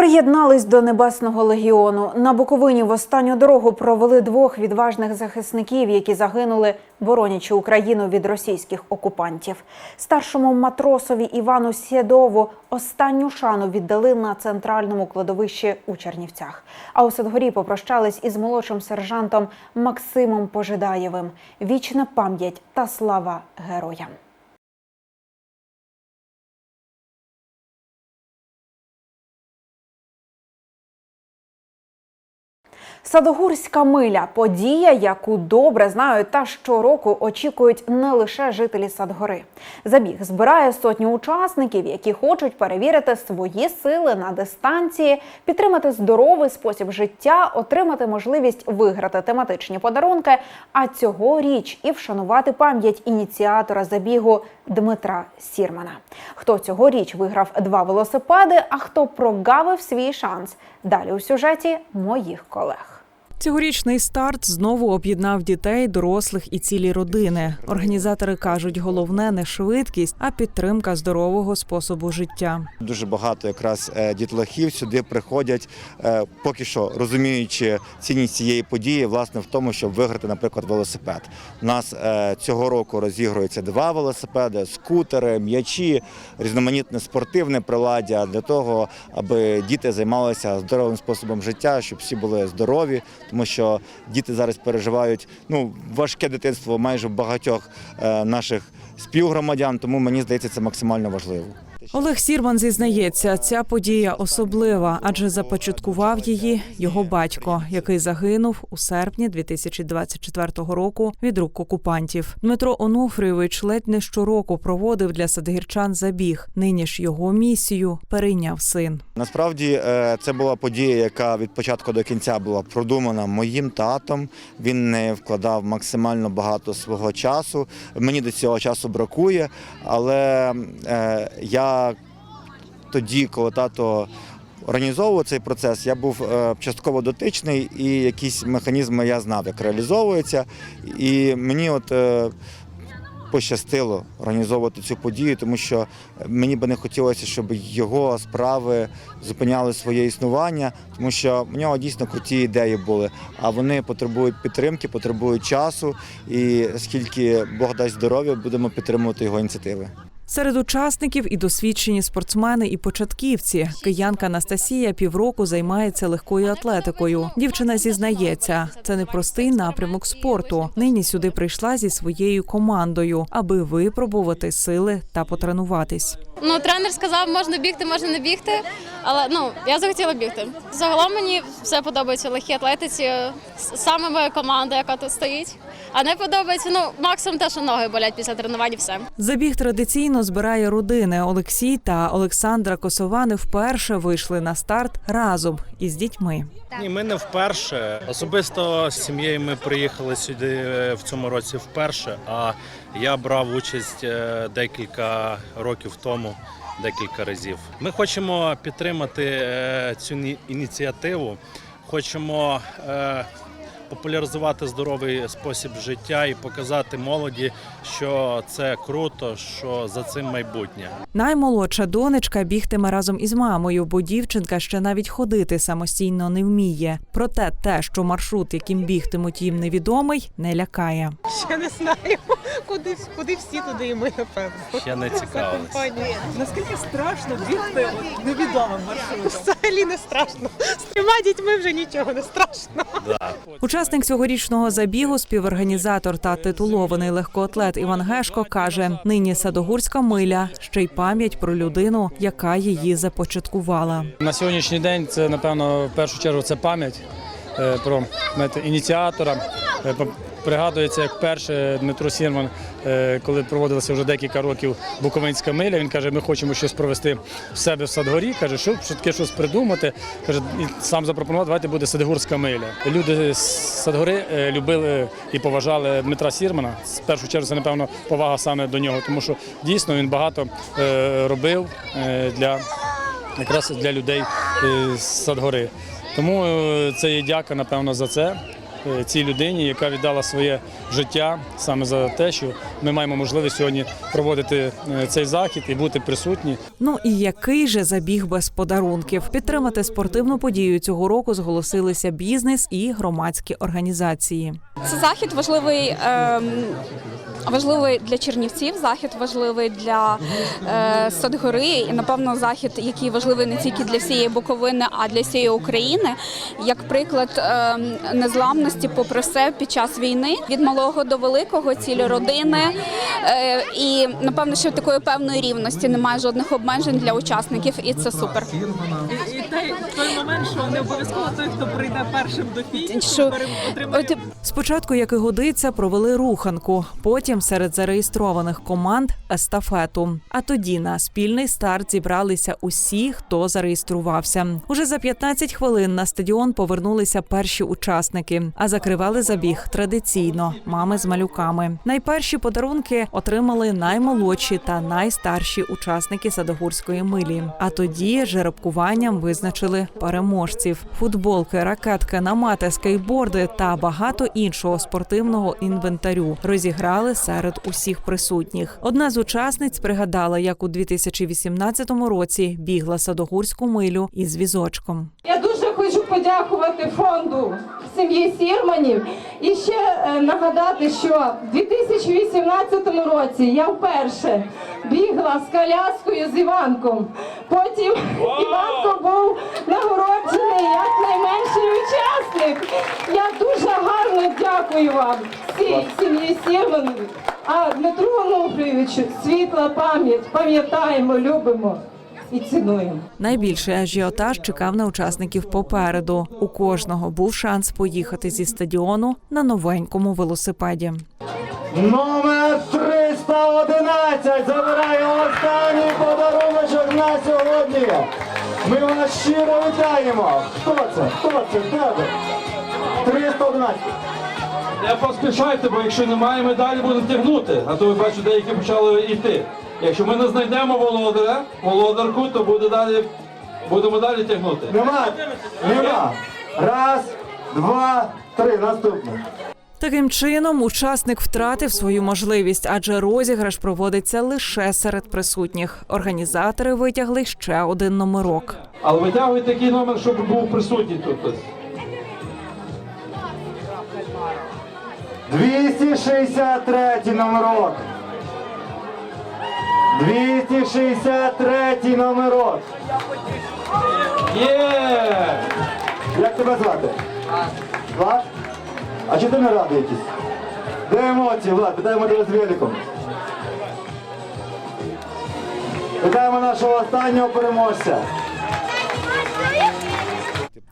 Приєднались до Небесного легіону. На Буковині в останню дорогу провели двох відважних захисників, які загинули, боронячи Україну від російських окупантів. Старшому матросові Івану Сєдову останню шану віддали на центральному кладовищі у Чернівцях. А у Садгорі попрощались із молодшим сержантом Максимом Пожидаєвим. Вічна пам'ять та слава героям. Садогурська миля подія, яку добре знають та щороку очікують не лише жителі Садгори. Забіг збирає сотню учасників, які хочуть перевірити свої сили на дистанції, підтримати здоровий спосіб життя, отримати можливість виграти тематичні подарунки. А цьогоріч і вшанувати пам'ять ініціатора забігу Дмитра Сірмана. Хто цьогоріч виграв два велосипеди, а хто прогавив свій шанс? Далі у сюжеті моїх колег. Цьогорічний старт знову об'єднав дітей, дорослих і цілі родини. Організатори кажуть, головне не швидкість, а підтримка здорового способу життя. Дуже багато якраз е, дітлахів сюди приходять, е, поки що розуміючи цінність цієї події, власне, в тому, щоб виграти, наприклад, велосипед. У нас е, цього року розігрується два велосипеди, скутери, м'ячі, різноманітне спортивне приладдя для того, аби діти займалися здоровим способом життя, щоб всі були здорові, тому що діти зараз переживають ну важке дитинство майже багатьох е, наших співгромадян. Тому мені здається, це максимально важливо. Олег Сірман зізнається, ця подія особлива, адже започаткував її його батько, який загинув у серпні 2024 року від рук окупантів. Дмитро Онуфрійович ледь не щороку проводив для садгірчан забіг. Нині ж його місію перейняв син. Насправді е, це була подія, яка від початку до кінця була продумана моїм татом. Він не вкладав максимально багато свого часу. Мені до цього часу бракує, але е, тоді, коли тато організовував цей процес, я був е, частково дотичний і якісь механізми я знав, як реалізовуються. І мені от. е, пощастило організовувати цю подію, тому що мені би не хотілося, щоб його справи зупиняли своє існування, тому що в нього дійсно круті ідеї були. А вони потребують підтримки, потребують часу. І скільки Бог дасть здоров'я, будемо підтримувати його ініціативи. Серед учасників і досвідчені спортсмени і початківці. Киянка Анастасія півроку займається легкою атлетикою. Дівчина зізнається, це непростий напрямок спорту. Нині сюди прийшла зі своєю командою, аби випробувати сили та потренуватись. Ну, тренер сказав, можна бігти, можна не бігти. Але ну я захотіла бігти. Загалом мені все подобається в легкій атлетиці. Саме моя команда, яка тут стоїть. А не подобається, ну максимум те, що ноги болять після тренувань. і Все. Забіг традиційно збирає родини. Олексій та Олександра Косовани вперше вийшли на старт разом із дітьми. Ні, ми не вперше. Особисто з сім'єю ми приїхали сюди е, в цьому році вперше. А я брав участь е, декілька років тому, декілька разів. Ми хочемо підтримати е, цю ні- ініціативу. Хочемо популяризувати здоровий спосіб життя і показати молоді, що це круто, що за цим майбутнє. Наймолодша донечка бігтиме разом із мамою, бо дівчинка ще навіть ходити самостійно не вміє. Проте те, що маршрут, яким бігтимуть їм невідомий, не лякає. Ще не знаю, куди, куди всі туди і ми, напевно. Ще не. Компанія. Наскільки страшно бігти невідомим маршрутом? Взагалі не страшно. З трьома дітьми вже нічого не страшно. Учасник цьогорічного забігу, співорганізатор та титулований легкоатлет Іван Гешко каже: нині садогурська миля ще й пам'ять про людину, яка її започаткувала. На сьогоднішній день це напевно в першу чергу це пам'ять е, про знаєте, ініціатора. Пригадується, як перше Дмитро Сірман, е, коли проводилося вже декілька років Буковинська миля, він каже, ми хочемо щось провести в себе в Садгорі. Каже, що, таке щось придумати. Каже, і сам запропонував, давайте буде Садгурська миля. Люди з Садгори е, любили і поважали Дмитра Сірмана. В першу чергу це, напевно, повага саме до нього, тому що дійсно він багато е, робив для якраз для людей з Садгори. Тому це є дяка, напевно, за це. Е, Цій людині, яка віддала своє життя саме за те, що ми маємо можливість сьогодні проводити е, цей захід і бути присутні Ну і який же забіг без подарунків? Підтримати спортивну подію цього року зголосилися бізнес і громадські організації. Це захід важливий. ем, Важливий для Чернівців, захід важливий для е, Садгори, і напевно захід, який важливий не тільки для всієї Буковини, а для всієї України, як приклад ем, незламності, попри все, під час війни від малого до великого, цілі родини. Е, і напевно, що такої певної рівності немає жодних обмежень для учасників, і це супер. І, і той, той момент, що не обов'язково той, хто прийде першим до фінішу, Що, отримає Спочатку, як і годиться, провели руханку, потім серед зареєстрованих команд естафету. А тоді на спільний старт зібралися усі, хто зареєструвався. Уже за 15 хвилин на стадіон повернулися перші учасники, а закривали забіг традиційно мами з малюками. Найперші подарунки отримали наймолодші та найстарші учасники садогурської милі. А тоді жеребкуванням визначили переможців: футболки, ракетки, намати, скейтборди та багато іншого спортивного інвентарю розіграли серед усіх присутніх. Одна з учасниць пригадала, як у 2018 році бігла садогурську милю із візочком. Я дуже хочу подякувати фонду сім'ї Сірманів і ще е, нагадати, що в 2018 році я вперше бігла з коляскою з Іванком. Потім Іванко був нагороджений як найменший учасник. Я дуже гарно дякую вам, всій сім'ї Сірманів. А Дмитру Онуфрійовичу світла пам'ять, пам'ятаємо, любимо і цінуємо. Найбільший ажіотаж чекав на учасників попереду. У кожного був шанс поїхати зі стадіону на новенькому велосипеді. Номер 311 забирає останній подаруночок на сьогодні. Ми вас щиро вітаємо. Хто це? Хто це? Де ви? 311. Не поспішайте, бо якщо немає медалі, будемо тягнути. А то ви бачу, деякі почали йти. Якщо ми не знайдемо володаря, володарку, то буде далі, будемо далі тягнути. Нема. Нема. Раз, два, три. Наступний. Таким чином, учасник втратив свою можливість, адже розіграш проводиться лише серед присутніх. Організатори витягли ще один номерок. Але витягуйте такий номер, щоб був присутній тут. 263 номерок. 263 номерок. Є! Як тебе звати? Влад? А чи ти не радий якийсь? Де емоції, Влад? Питаємо тебе з великом. Вітаємо нашого останнього переможця.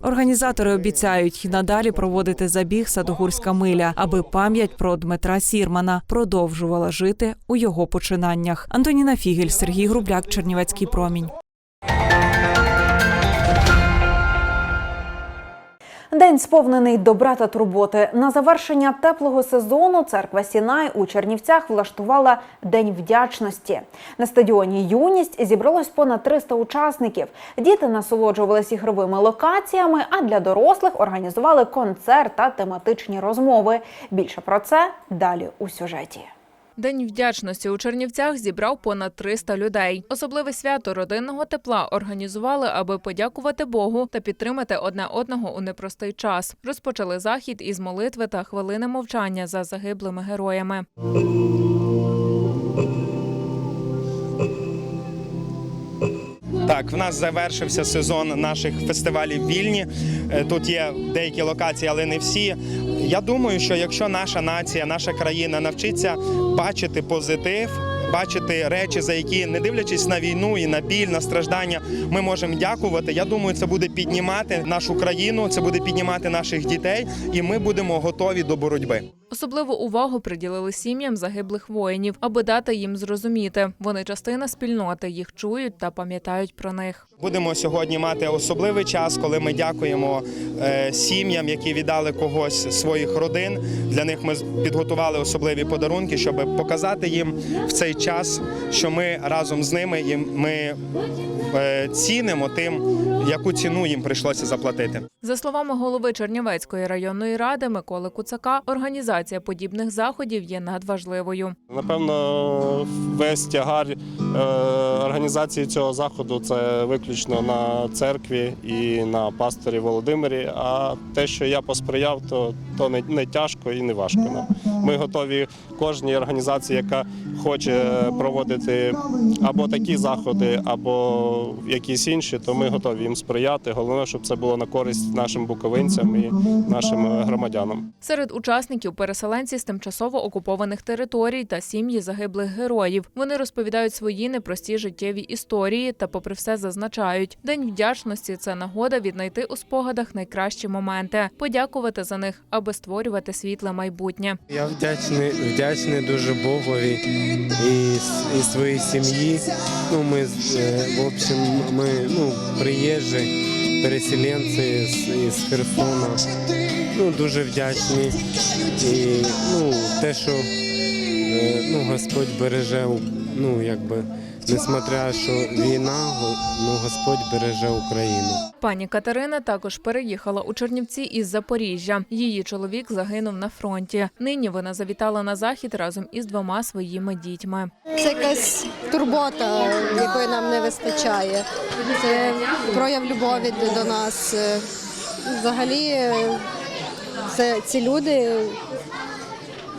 Організатори обіцяють надалі проводити забіг Садогурська миля, аби пам'ять про Дмитра Сірмана продовжувала жити у його починаннях. Антоніна Фігель, Сергій Грубляк, Чернівецький промінь. День сповнений добра та турботи. На завершення теплого сезону церква Сінай у Чернівцях влаштувала День вдячності. На стадіоні Юність зібралось понад 300 учасників. Діти насолоджувалися ігровими локаціями, а для дорослих організували концерт та тематичні розмови. Більше про це далі у сюжеті. День вдячності у Чернівцях зібрав понад 300 людей. Особливе свято родинного тепла організували, аби подякувати Богу та підтримати одне одного у непростий час. Розпочали захід із молитви та хвилини мовчання за загиблими героями. Так, в нас завершився сезон наших фестивалів вільні. Е, Тут є деякі локації, але не всі. Я думаю, що якщо наша нація, наша країна навчиться бачити позитив, бачити речі, за які, не дивлячись на війну і на біль, на страждання, ми можемо дякувати. Я думаю, це буде піднімати нашу країну, це буде піднімати наших дітей, і ми будемо готові до боротьби. Особливу увагу приділили сім'ям загиблих воїнів, аби дати їм зрозуміти. Вони частина спільноти, їх чують та пам'ятають про них. Будемо сьогодні мати особливий час, коли ми дякуємо е, сім'ям, які віддали когось своїх родин. Для них ми підготували особливі подарунки, щоб показати їм в цей час, що ми разом з ними і ми е, цінимо тим, яку ціну їм прийшлося заплатити. За словами голови Чернівецької районної ради Миколи Куцака, організація подібних заходів є надважливою. Напевно, весь тягар е, організації цього заходу це виключно на церкві і на пасторі Володимирі. А те, що я посприяв, то, то не, не тяжко і не важко. нам. Ми готові кожній організації, яка хоче проводити або такі заходи, або якісь інші, то ми готові їм сприяти. Головне, щоб це було на користь нашим буковинцям і нашим громадянам. Серед учасників переселенці з тимчасово окупованих територій та сім'ї загиблих героїв. Вони розповідають свої непрості життєві історії та, попри все, зазначають, день вдячності це нагода віднайти у спогадах найкращі моменти, подякувати за них, аби створювати світле майбутнє. Я вдячний, вдячний дуже Богові і, с- і своєї сім'ї. Ну, ми, е, в общем, ми ну, приїжджі, переселенці з, з Херсона. Ну, дуже вдячні. І ну, те, що е, ну, Господь береже, ну, якби, несмотря, що війна, ну, Господь береже Україну. Пані Катерина також переїхала у Чернівці із Запоріжжя. Її чоловік загинув на фронті. Нині вона завітала на захід разом із двома своїми дітьми. Це якась турбота, якої нам не вистачає. Це прояв любові до нас. Е, Взагалі, е, це ці люди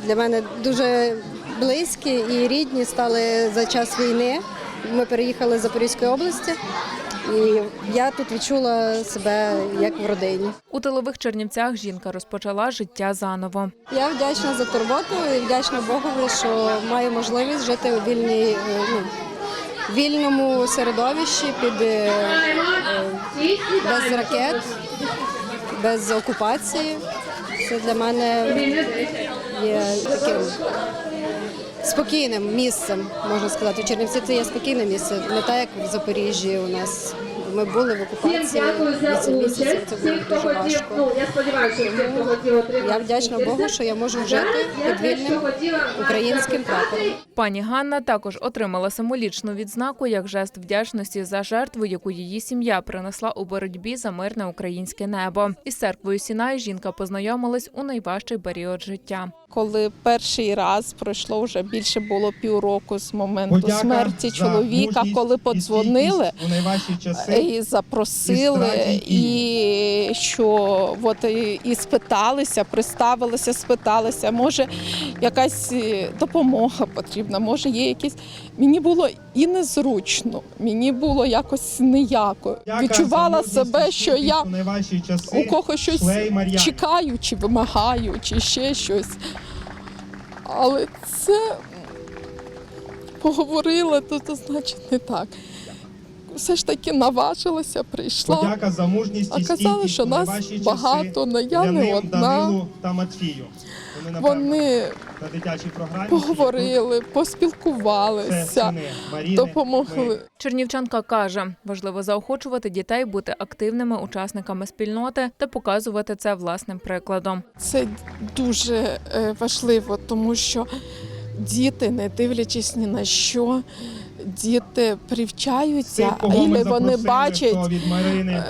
для мене дуже близькі і рідні стали за час війни. Ми переїхали з Запорізької області, і я тут відчула себе як в родині. У тилових Чернівцях жінка розпочала життя заново. Я вдячна за турботу і вдячна Богові, що маю можливість жити у вільній, е, ну, вільному середовищі під е, е, без ракет, без окупації. Це для мене є таким спокійним місцем, можна сказати. Чернівці це є спокійне місце, не так як в Запоріжжі у нас. Ми були в окупації 8 місяців, це було дуже важко. Тому я вдячна Богу, що я можу жити під вільним українським прапором. Пані Ганна також отримала символічну відзнаку як жест вдячності за жертву, яку її сім'я принесла у боротьбі за мирне українське небо. Із церквою Сінай жінка познайомилась у найважчий період життя. Коли перший раз пройшло вже більше було півроку з моменту смерті чоловіка, коли подзвонили і запросили, і що от і, спиталися, приставилися, спиталися, може якась е, допомога потрібна, може є якісь. Мені було і незручно, мені було якось ніяко. Відчувала себе, що я у когось щось чекаю, чи вимагаю, чи ще щось. Але це поговорила, то, то значить не так. Все ж таки наважилася, прийшла. Подяка за мужність А казали, що нас багато, часи але я не одна. Та Матвію. Вони, Вони на дитячій програмі поговорили, поспілкувалися, допомогли. Чернівчанка каже, важливо заохочувати дітей бути активними учасниками спільноти та показувати це власним прикладом. Це дуже е, важливо, тому що діти, не дивлячись ні на що, діти привчаються, і вони бачать.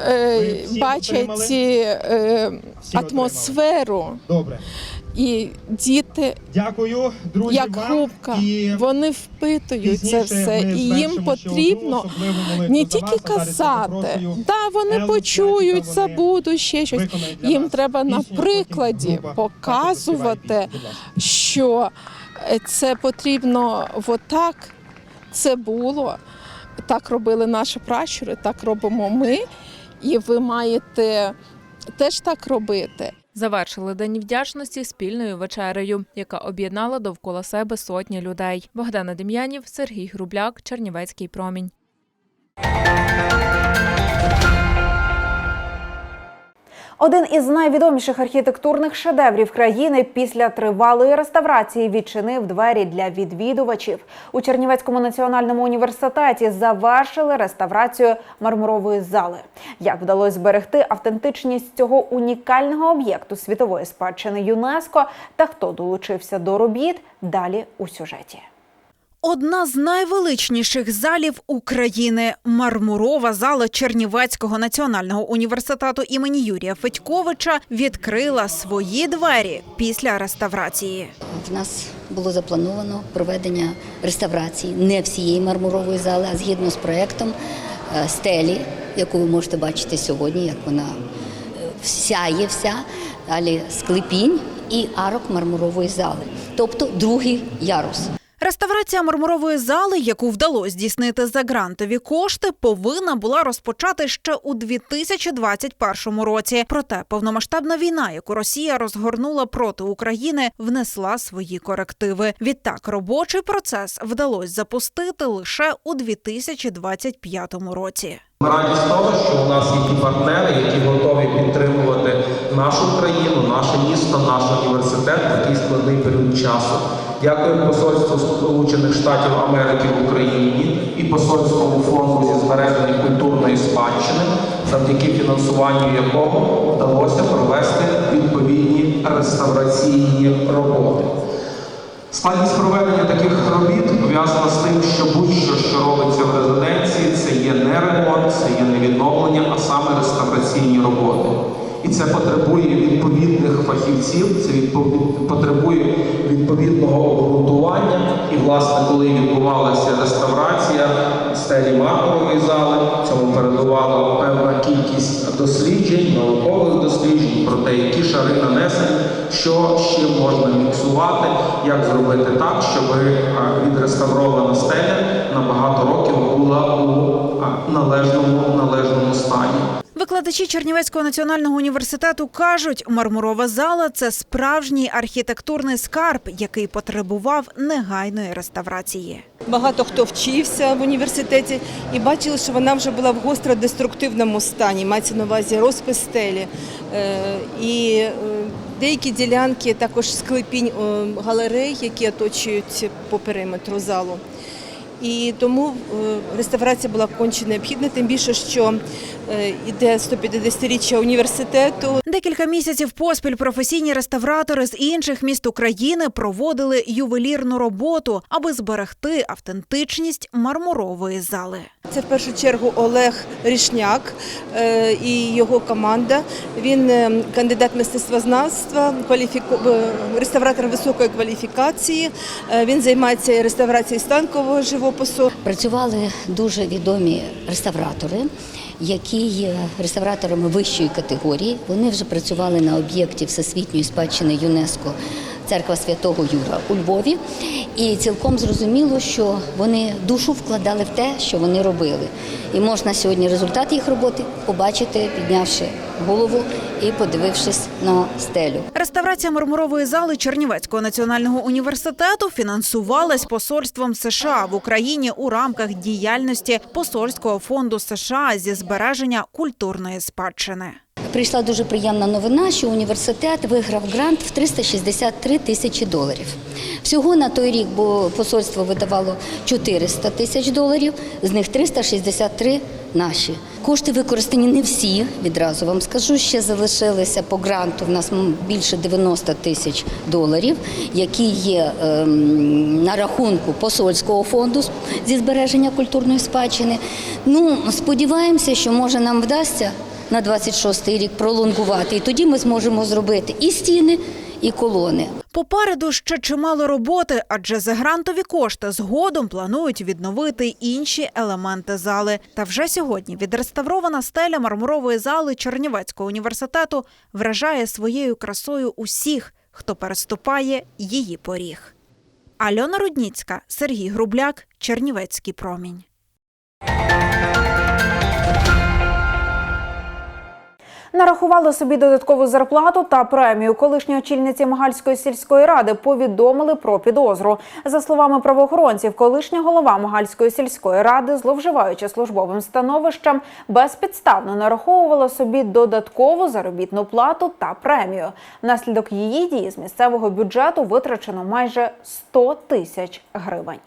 е, бачать ці, е, атмосферу, Добре. і діти, Дякую, друзі, як І вони впитують це все, і їм потрібно не тільки казати, да, вони почують, забудуть ще щось. Їм треба на прикладі показувати. Що е, це потрібно отак. Це було. Так робили наші пращури, так робимо ми. І ви маєте теж так робити. Завершили день вдячності спільною вечерею, яка об'єднала довкола себе сотні людей. Богдана Дем'янів, Сергій Грубляк, Чернівецький промінь. Один із найвідоміших архітектурних шедеврів країни після тривалої реставрації відчинив двері для відвідувачів. У Чернівецькому національному університеті завершили реставрацію мармурової зали. Як вдалося зберегти автентичність цього унікального об'єкту світової спадщини ЮНЕСКО та хто долучився до робіт, далі у сюжеті. Одна з найвеличніших залів України мармурова зала Чернівецького національного університету імені Юрія Федьковича відкрила свої двері після реставрації. В нас було заплановано проведення реставрації не всієї мармурової зали, а згідно з проєктом е, стелі, яку ви можете бачити сьогодні, як вона е, сяє вся, далі склепінь і арок мармурової зали, тобто другий ярус. Реставрація мармурової зали, яку вдалося здійснити за грантові кошти, повинна була розпочати ще у 2021 році. Проте повномасштабна війна, яку Росія розгорнула проти України, внесла свої корективи. Відтак робочий процес вдалося запустити лише у 2025 році. Ми раді з того, що у нас є ті партнери, які готові підтримувати нашу країну, наше місто, наш університет в такий складний період часу. Дякуємо посольству Сполучених Штатів Америки в Україні і посольському фонду зі збереження культурної спадщини, завдяки фінансуванню якого вдалося провести відповідні реставраційні роботи. Складність проведення таких робіт пов'язана з тим, що будь-що, що робиться в резиденції, це є не ремонт, це є не відновлення, а саме реставраційні роботи. І це потребує відповідних фахівців, це потребує відповідного обґрунтування. І, власне, коли відбувалася реставрація стелі мармурової зали, цьому передувала певна кількість досліджень, наукових досліджень про те, які шари нанесені, що чим можна міксувати, як зробити так, щоб е, відреставрована стеля на багато років була у належному, належному стані. Викладачі Чернівецького національного університету кажуть, мармурова зала це справжній архітектурний скарб, який потребував негайної реставрації. Багато хто вчився в університеті і бачили, що вона вже була в гостро деструктивному стані. Мається на увазі розпис стелі. Е, І е, деякі ділянки також склепінь е, галерей, які оточують по периметру залу. І тому е, реставрація була конче необхідна, тим більше, що е, іде 150-річчя університету. Декілька місяців поспіль професійні реставратори з інших міст України проводили ювелірну роботу, аби зберегти автентичність мармурової зали. Це в першу чергу Олег Рішняк е, і його команда. Він е, кандидат мистецтвознавства, кваліфіку... е, реставратор високої кваліфікації. Е, Він займається реставрацією станкового живопису. Працювали дуже відомі реставратори, які є реставраторами вищої категорії. Вони вже працювали на об'єкті Всесвітньої спадщини ЮНЕСКО Церква Святого Юра у Львові. І цілком зрозуміло, що вони душу вкладали в те, що вони робили. І можна сьогодні результат їх роботи побачити, піднявши голову і подивившись на стелю. Реставрація мармурової зали Чернівецького національного університету фінансувалась посольством США в Україні у рамках діяльності посольського фонду США зі збереження культурної спадщини. Прийшла дуже приємна новина, що університет виграв грант в 363 тисячі доларів. Всього на той рік, бо посольство видавало 400 тисяч доларів, з них 363 наші. Кошти використані не всі, відразу вам скажу. Ще залишилися по гранту. В нас більше 90 тисяч доларів, які є ем, на рахунку посольського фонду зі збереження культурної спадщини. Ну, сподіваємося, що може нам вдасться на 26-й рік пролонгувати, і тоді ми зможемо зробити і стіни, і колони. Попереду ще чимало роботи, адже за грантові кошти згодом планують відновити інші елементи зали. Та вже сьогодні відреставрована стеля мармурової зали Чернівецького університету вражає своєю красою усіх, хто переступає її поріг. Альона Рудніцька, Сергій Грубляк, Чернівецький промінь. Нарахували собі додаткову зарплату та премію. Колишній очільниці Магальської сільської ради повідомили про підозру. За словами правоохоронців, колишня голова Магальської сільської ради, зловживаючи службовим становищем, безпідставно нараховувала собі додаткову заробітну плату та премію. Внаслідок її дії з місцевого бюджету витрачено майже 100 тисяч гривень.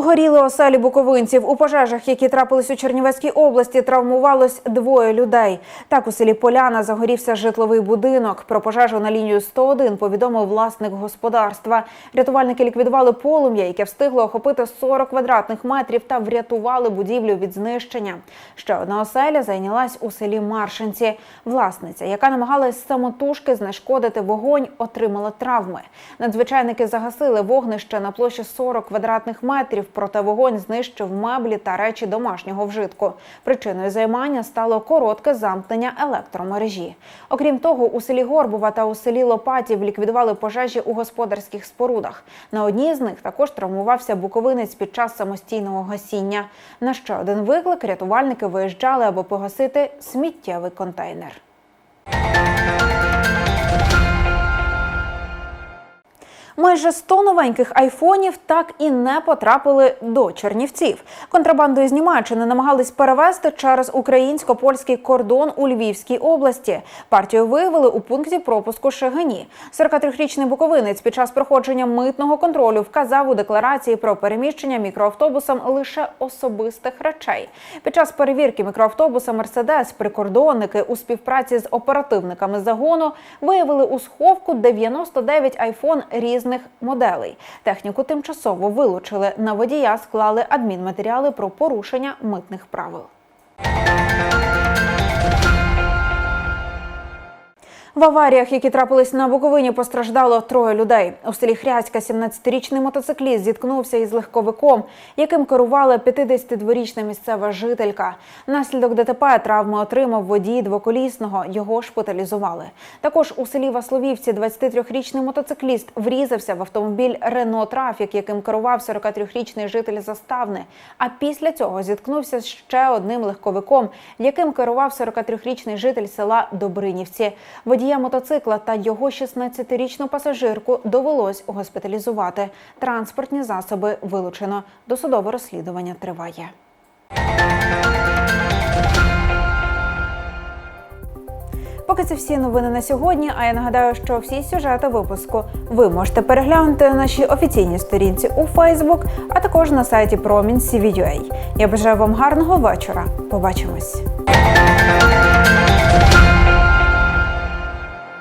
Горіли оселі буковинців. У пожежах, які трапились у Чернівецькій області, травмувалось двоє людей. Так у селі Поляна загорівся житловий будинок. Про пожежу на лінію 101 повідомив власник господарства. Рятувальники ліквідували полум'я, яке встигло охопити 40 квадратних метрів та врятували будівлю від знищення. Ще одна оселя зайнялась у селі Маршинці. Власниця, яка намагалась самотужки знешкодити вогонь, отримала травми. Надзвичайники загасили вогнище на площі 40 квадратних метрів, проте вогонь знищив меблі та речі домашнього вжитку. Причиною займання стало коротке замкнення електромережі. Окрім того, у селі Горбова та у селі Лопатів ліквідували пожежі у господарських спорудах. На одній з них також травмувався буковинець під час самостійного гасіння. На ще один виклик рятувальники виїжджали, аби погасити сміттєвий контейнер. Майже 100 новеньких айфонів так і не потрапили до Чернівців. Контрабандою з Німеччини намагались перевезти через українсько-польський кордон у Львівській області. Партію виявили у пункті пропуску Шегині. 43-річний буковинець під час проходження митного контролю вказав у декларації про переміщення мікроавтобусом лише особистих речей. Під час перевірки мікроавтобуса Мерседес прикордонники у співпраці з оперативниками загону виявили у сховку 99 айфон різних моделей. Техніку тимчасово вилучили. На водія склали адмінматеріали про порушення митних правил. В аваріях, які трапились на Буковині, постраждало троє людей. У селі Хряцька 17-річний мотоцикліст зіткнувся із легковиком, яким керувала 52-річна місцева жителька. Внаслідок ДТП травми отримав водій двоколісного. Його шпиталізували. Також у селі Васловівці 23-річний мотоцикліст врізався в автомобіль Рено Трафік, яким керував 43-річний житель заставни. А після цього зіткнувся з ще одним легковиком, яким керував 43-річний житель села Добринівці. Водія мотоцикла та його 16-річну пасажирку довелось госпіталізувати. Транспортні засоби вилучено. Досудове розслідування триває. Поки це всі новини на сьогодні. А я нагадаю, що всі сюжети випуску ви можете переглянути на нашій офіційній сторінці у Фейсбук, а також на сайті Промінь Я бажаю вам гарного вечора. Побачимось.